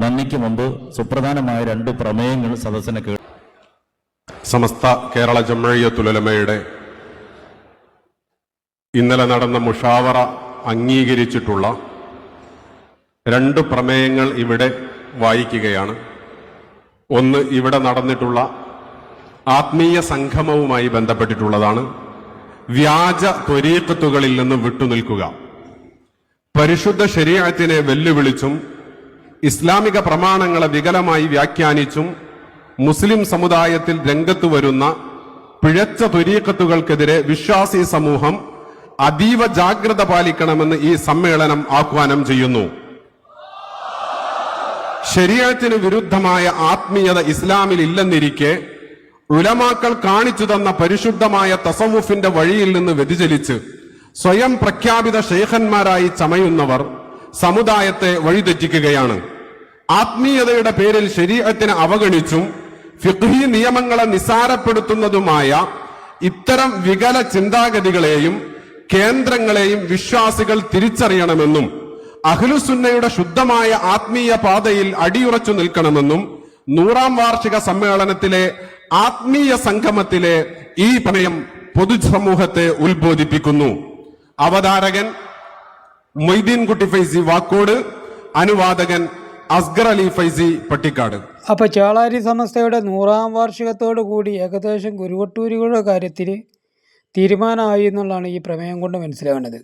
നന്ദിക്ക് മുമ്പ് സുപ്രധാനമായ രണ്ട് പ്രമേയങ്ങൾ സദസ്സിനെ കേട്ടു സമസ്ത കേരള ജമ്മഴിയത്തുലമയുടെ ഇന്നലെ നടന്ന മുഷാവറ അംഗീകരിച്ചിട്ടുള്ള രണ്ട് പ്രമേയങ്ങൾ ഇവിടെ വായിക്കുകയാണ്. ഒന്ന് ഇവിടെ നടന്നിട്ടുള്ള ആത്മീയ സംഗമവുമായി ബന്ധപ്പെട്ടിട്ടുള്ളതാണ്. വ്യാജ ത്വരീക്കത്തുകളിൽ നിന്ന് വിട്ടുനിൽക്കുക. പരിശുദ്ധ ശരീരത്തിനെ വെല്ലുവിളിച്ചും ഇസ്ലാമിക പ്രമാണങ്ങളെ വികലമായി വ്യാഖ്യാനിച്ചും മുസ്ലിം സമുദായത്തിൽ രംഗത്തു വരുന്ന പിഴച്ച തുരീക്കത്തുകൾക്കെതിരെ വിശ്വാസി സമൂഹം അതീവ ജാഗ്രത പാലിക്കണമെന്ന് ഈ സമ്മേളനം ആഹ്വാനം ചെയ്യുന്നു. ശരീരത്തിന് വിരുദ്ധമായ ആത്മീയത ഇസ്ലാമിൽ ഇല്ലെന്നിരിക്കെ ഉലമാക്കൾ കാണിച്ചു തന്ന പരിശുദ്ധമായ തസവുഫിന്റെ വഴിയിൽ നിന്ന് വ്യതിചലിച്ച് സ്വയം പ്രഖ്യാപിത ഷെയ്ഖന്മാരായി ചമയുന്നവർ സമുദായത്തെ വഴിതെറ്റിക്കുകയാണ്. ആത്മീയതയുടെ പേരിൽ ശരീരത്തിനെ അവഗണിച്ചും ഫിഖ്ഹി നിയമങ്ങളെ നിസാരപ്പെടുത്തുന്നതുമായ ഇത്തരം വികല ചിന്താഗതികളെയും കേന്ദ്രങ്ങളെയും വിശ്വാസികൾ തിരിച്ചറിയണമെന്നും അഖിലുസുന്നയുടെ ശുദ്ധമായ ആത്മീയ പാതയിൽ അടിയുറച്ചു നിൽക്കണമെന്നും നൂറാം വാർഷിക സമ്മേളനത്തിലെ ആത്മീയ സംഗമത്തിലെ ഈ പ്രണയം പൊതുസമൂഹത്തെ ഉത്ബോധിപ്പിക്കുന്നു. അവതാരകൻ മൊയ്തീൻ കുട്ടി ഫൈസി വാക്കോട് അനുവാദകൻ അസ്ഗർ അലി ഫൈസി പട്ടിക്കാട്. അപ്പോൾ ചേളാരി സമസ്തയുടെ നൂറാം വാർഷികത്തോടു കൂടി ഏകദേശം ഗുരുവട്ടൂരികളുടെ കാര്യത്തിൽ തീരുമാനമായി എന്നുള്ളതാണ് ഈ പ്രമേയം കൊണ്ട് മനസ്സിലാവേണ്ടത്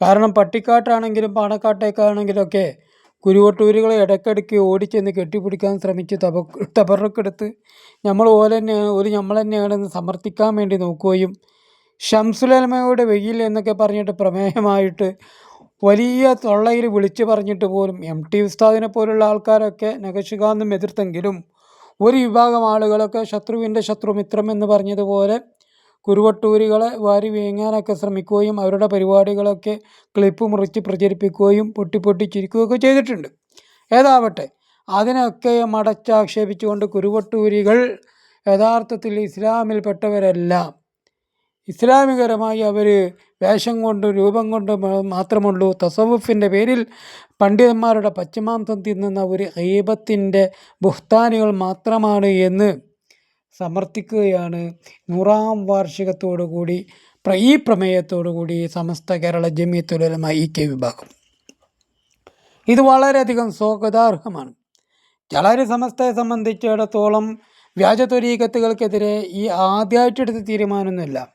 കാരണം പട്ടിക്കാട്ടാണെങ്കിലും പാണക്കാട്ടേക്കാണെങ്കിലൊക്കെ കുരുവട്ടൂരുകളെ ഇടയ്ക്കിടയ്ക്ക് ഓടിച്ചെന്ന് കെട്ടിപ്പിടിക്കാൻ ശ്രമിച്ച് തപ തബറക്കെടുത്ത് നമ്മൾ പോലെ തന്നെയാണ് ഒരു നമ്മൾ തന്നെയാണെന്ന് സമർത്ഥിക്കാൻ വേണ്ടി നോക്കുകയും ഷംസുലമയുടെ വെയിൽ എന്നൊക്കെ പറഞ്ഞിട്ട് പ്രമേയമായിട്ട് വലിയ തൊള്ളയിൽ വിളിച്ചു പറഞ്ഞിട്ട് പോലും എം ടി ഉസ്താദിനെ പോലുള്ള ആൾക്കാരൊക്കെ നഖശികാന്തം എതിർത്തെങ്കിലും ഒരു വിഭാഗം ആളുകളൊക്കെ ശത്രുവിന്റെ ശത്രുമിത്രം എന്ന് പറഞ്ഞതുപോലെ കുരുവട്ടൂരികളെ വാരി വീങ്ങാനൊക്കെ ശ്രമിക്കുകയും അവരുടെ പരിപാടികളൊക്കെ ക്ലിപ്പ് മുറിച്ച് പ്രചരിപ്പിക്കുകയും പൊട്ടി പൊട്ടി ചെയ്തിട്ടുണ്ട്. ഏതാവട്ടെ അതിനൊക്കെ മടച്ചാക്ഷേപിച്ചുകൊണ്ട് കുരുവട്ടൂരികൾ യഥാർത്ഥത്തിൽ ഇസ്ലാമിൽപ്പെട്ടവരല്ല. ഇസ്ലാമികരമായി അവർ വേഷം കൊണ്ട് രൂപം കൊണ്ട് മാത്രമുള്ളൂ. തസവുഫിന്റെ പേരിൽ പണ്ഡിതന്മാരുടെ പച്ചമാംസം തിന്നുന്ന ഒരു ഹൈബത്തിന്റെ ബുഹ്താനികൾ മാത്രമാണ് എന്ന് സമർത്ഥിക്കുകയാണ്. നൂറാം വാർഷികത്തോടു കൂടി ഈ പ്രമേയത്തോടു കൂടി സമസ്ത കേരള ജമിയത്തുലമ ഇ കെ വിഭാഗം. ഇത് വളരെയധികം സ്വാഗതാർഹമാണ്. ചളാരി സമസ്തയെ സംബന്ധിച്ചിടത്തോളം വ്യാജ ത്വരീകത്തുകൾക്കെതിരെ ഈ ആദ്യമായിട്ടെടുത്ത തീരുമാനമൊന്നുമില്ല.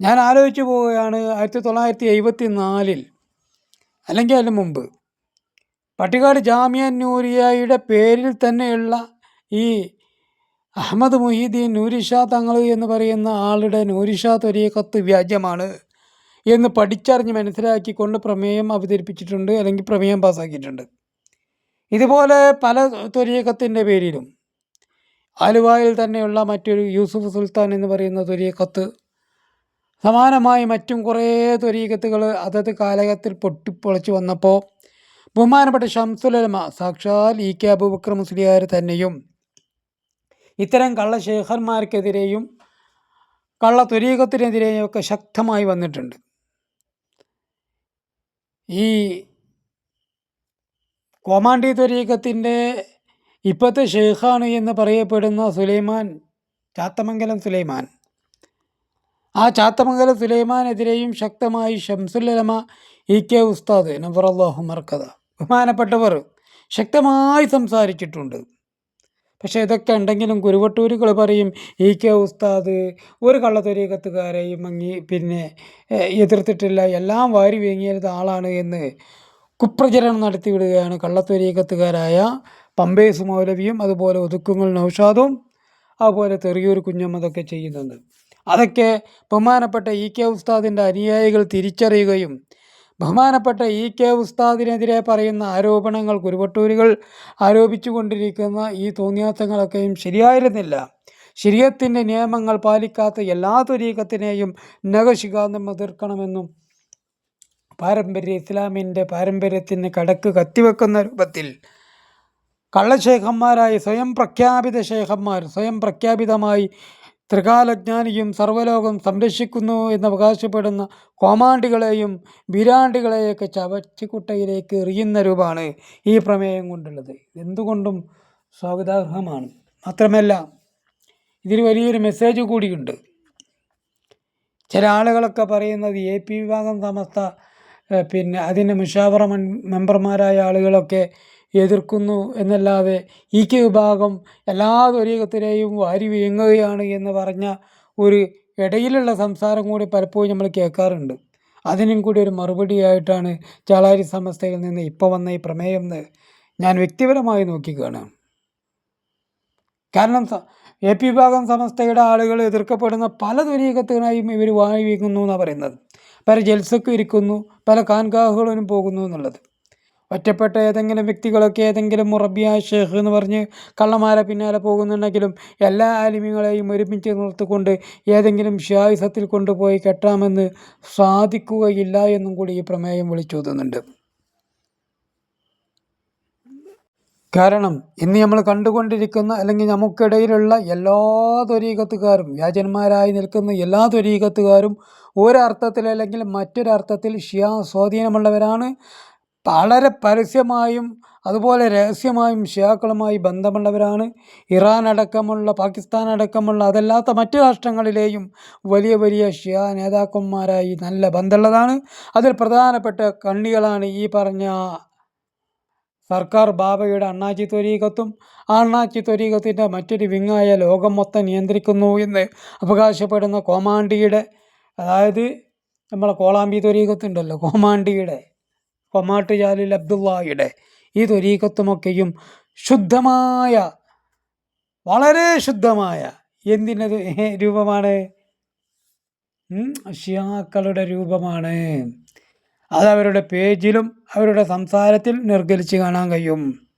ഞാൻ ആലോചിച്ചു പോവുകയാണ് ആയിരത്തി തൊള്ളായിരത്തി എഴുപത്തി നാലിൽ അല്ലെങ്കിൽ അതിന് മുമ്പ്. പട്ടിക്കാട് ജാമ്യ നൂരിയയുടെ പേരിൽ തന്നെയുള്ള ഈ അഹമ്മദ് മുഹീദ്ദീൻ നൂരിഷാ തങ്ങൾ എന്ന് പറയുന്ന ആളുടെ നൂരിഷാ തൊരീക്കത്ത് വ്യാജ്യമാണ് എന്ന് പഠിച്ചറിഞ്ഞ് മനസ്സിലാക്കിക്കൊണ്ട് പ്രമേയം അവതരിപ്പിച്ചിട്ടുണ്ട് അല്ലെങ്കിൽ പ്രമേയം പാസ്സാക്കിയിട്ടുണ്ട്. ഇതുപോലെ പല തൊരിയക്കത്തിന്റെ പേരിലും ആലുവായിൽ തന്നെയുള്ള മറ്റൊരു യൂസുഫ് സുൽത്താൻ എന്ന് പറയുന്ന ത്വരീക്കത്ത് സമാനമായി മറ്റും കുറേ ത്വരീകത്തുകൾ അതത് കാലഘട്ടത്തിൽ പൊട്ടിപ്പൊളിച്ചു വന്നപ്പോൾ ബഹുമാനപ്പെട്ട ഷംസുലമ സാക്ഷാൽ ഇ കെ അബൂബക്കർ മുസ്ലിയാർ തന്നെയും ഇത്തരം കള്ള ശേഖന്മാർക്കെതിരെയും കള്ള ത്വരീകത്തിനെതിരെയും ഒക്കെ ശക്തമായി വന്നിട്ടുണ്ട്. ഈ കോമാണ്ടി ത്വരീകത്തിന്റെ ഇപ്പോഴത്തെ ഷെയ്ഖാണ് എന്ന് പറയപ്പെടുന്ന സുലൈമാൻ ചാത്തമംഗലം സുലൈമാൻ ആ ചാത്തമംഗലം സുലൈമാനെതിരെയും ശക്തമായി ഷംസുല്ലമ ഇ കെ ഉസ്താദ് നബറല്ലാഹു മർക്കഥ ബഹുമാനപ്പെട്ടവർ ശക്തമായി സംസാരിച്ചിട്ടുണ്ട്. പക്ഷേ ഇതൊക്കെ ഉണ്ടെങ്കിലും കുരുവട്ടൂരുകൾ പറയും ഇ കെ ഉസ്താദ് ഒരു കള്ളത്തൊരീകത്തുകാരെയും അങ്ങി പിന്നെ എതിർത്തിട്ടില്ല എല്ലാം വാരി വീങ്ങിയത് ആളാണ് എന്ന് കുപ്രചരണം നടത്തിവിടുകയാണ് കള്ളത്തൊരീകത്തുകാരായ പമ്പേസ് മൗലവിയും അതുപോലെ ഒതുക്കുങ്ങൾ നൗഷാദും അതുപോലെ തെറിയൂർ കുഞ്ഞമ്മതൊക്കെ ചെയ്യുന്നുണ്ട് അതൊക്കെ ബഹുമാനപ്പെട്ട ഇ കെ ഉസ്താദിന്റെ അനുയായികൾ തിരിച്ചറിയുകയും ബഹുമാനപ്പെട്ട ഇ കെ ഉസ്താദിനെതിരെ പറയുന്ന ആരോപണങ്ങൾ കുരുവട്ടൂരുകൾ ആരോപിച്ചു കൊണ്ടിരിക്കുന്ന ഈ തോന്നിയാത്തങ്ങളൊക്കെയും ശരിയായിരുന്നില്ല. ശരീരത്തിന്റെ നിയമങ്ങൾ പാലിക്കാത്ത എല്ലാ തുരീക്കത്തിനെയും നഖശികാന്തം എതിർക്കണമെന്നും പാരമ്പര്യ ഇസ്ലാമിന്റെ പാരമ്പര്യത്തിന് കടക്ക് കത്തിവെക്കുന്ന രൂപത്തിൽ കള്ളശേഖന്മാരായി സ്വയം പ്രഖ്യാപിത ശേഖന്മാർ സ്വയം പ്രഖ്യാപിതമായി ത്രികാലജ്ഞാനിയും സർവലോകം സംരക്ഷിക്കുന്നു എന്ന് അവകാശപ്പെടുന്ന കോമാണ്ടികളെയും ബിരാണ്ടികളെയൊക്കെ ചവച്ചുകുട്ടയിലേക്ക് എറിയുന്ന രൂപമാണ് ഈ പ്രമേയം കൊണ്ടുള്ളത്. എന്തുകൊണ്ടും സ്വാഗതാർഹമാണ്. മാത്രമല്ല ഇതിൽ വലിയൊരു മെസ്സേജ് കൂടിയുണ്ട്. ചില ആളുകളൊക്കെ പറയുന്നത് എ പി വിഭാഗം സമസ്ത പിന്നെ അതിന് മുഷാവറ മെമ്പർമാരായ ആളുകളൊക്കെ എതിർക്കുന്നു എന്നല്ലാതെ ഈ കെ വിഭാഗം എല്ലാ ത്വരീകത്തിലെയും വാരി വീങ്ങുകയാണ് എന്ന് പറഞ്ഞ ഒരു ഇടയിലുള്ള സംസാരം കൂടി പലപ്പോഴും നമ്മൾ കേൾക്കാറുണ്ട്. അതിനും കൂടി ഒരു മറുപടിയായിട്ടാണ് ചാളാരി സമസ്തയിൽ നിന്ന് ഇപ്പോൾ വന്ന ഈ പ്രമേയം എന്ന് ഞാൻ വ്യക്തിപരമായി നോക്കിക്കാണാം കാരണം എ പി വിഭാഗം സമസ്തയുടെ ആളുകൾ എതിർക്കപ്പെടുന്ന പല ദുരീകത്തിനായും ഇവർ വാങ്ങി വീങ്ങുന്നു എന്നാണ് പറയുന്നത്. പല ജൽസക്കും ഇരിക്കുന്നു പല കാൻകാഹുകളിലും പോകുന്നു എന്നുള്ളത്. ഒറ്റപ്പെട്ട ഏതെങ്കിലും വ്യക്തികളൊക്കെ ഏതെങ്കിലും മുറബിയ ഷെയ്ഖ് എന്ന് പറഞ്ഞ് കള്ളമാരെ പിന്നാലെ പോകുന്നുണ്ടെങ്കിലും എല്ലാ ആലിമ്യങ്ങളെയും ഒരുമിച്ച് നിർത്തിക്കൊണ്ട് ഏതെങ്കിലും ഷായുസത്തിൽ കൊണ്ടുപോയി കെട്ടാമെന്ന് സാധിക്കുകയില്ല എന്നും കൂടി ഈ പ്രമേയം വിളിച്ചോതുന്നുണ്ട് കാരണം ഇന്ന് നമ്മൾ കണ്ടുകൊണ്ടിരിക്കുന്ന അല്ലെങ്കിൽ നമുക്കിടയിലുള്ള എല്ലാ ത്വരീകത്തുകാരും വ്യാജന്മാരായി നിൽക്കുന്ന എല്ലാ ത്വരീകത്തുകാരും ഒരർത്ഥത്തിൽ അല്ലെങ്കിൽ മറ്റൊരർത്ഥത്തിൽ ഷിയാ സ്വാധീനമുള്ളവരാണ്. വളരെ പരസ്യമായും അതുപോലെ രഹസ്യമായും ഷിയാക്കളുമായി ബന്ധമുള്ളവരാണ്. ഇറാൻ അടക്കമുള്ള പാകിസ്ഥാൻ അടക്കമുള്ള അതല്ലാത്ത മറ്റ് രാഷ്ട്രങ്ങളിലെയും വലിയ വലിയ ഷിയാ നേതാക്കന്മാരായി നല്ല ബന്ധമുള്ളതാണ്. അതിൽ പ്രധാനപ്പെട്ട കണ്ണികളാണ് ഈ പറഞ്ഞ സർക്കാർ ബാബയുടെ അണ്ണാച്ചി ത്വരീകത്തും. ആ അണ്ണാച്ചി ത്വരീകത്തിന്റെ മറ്റൊരു വിങ്ങായ ലോകം മൊത്തം നിയന്ത്രിക്കുന്നു എന്ന് അവകാശപ്പെടുന്ന കോമാണ്ടിയുടെ അതായത് നമ്മളെ കോളാമ്പി ത്വരീകത്തുണ്ടല്ലോ കോമാണ്ടിയുടെ കൊമാട്ട് ജാലിൽ അബ്ദുള്ളയുടെ ഈ തൊരീക്കത്തുമൊക്കെയും ശുദ്ധമായ വളരെ ശുദ്ധമായ എന്തിനത് രൂപമാണ്? ഷിയാക്കളുടെ രൂപമാണ്. അത് അവരുടെ പേജിലും അവരുടെ സംസാരത്തിൽ നിർഗലിച്ച് കാണാൻ കഴിയും.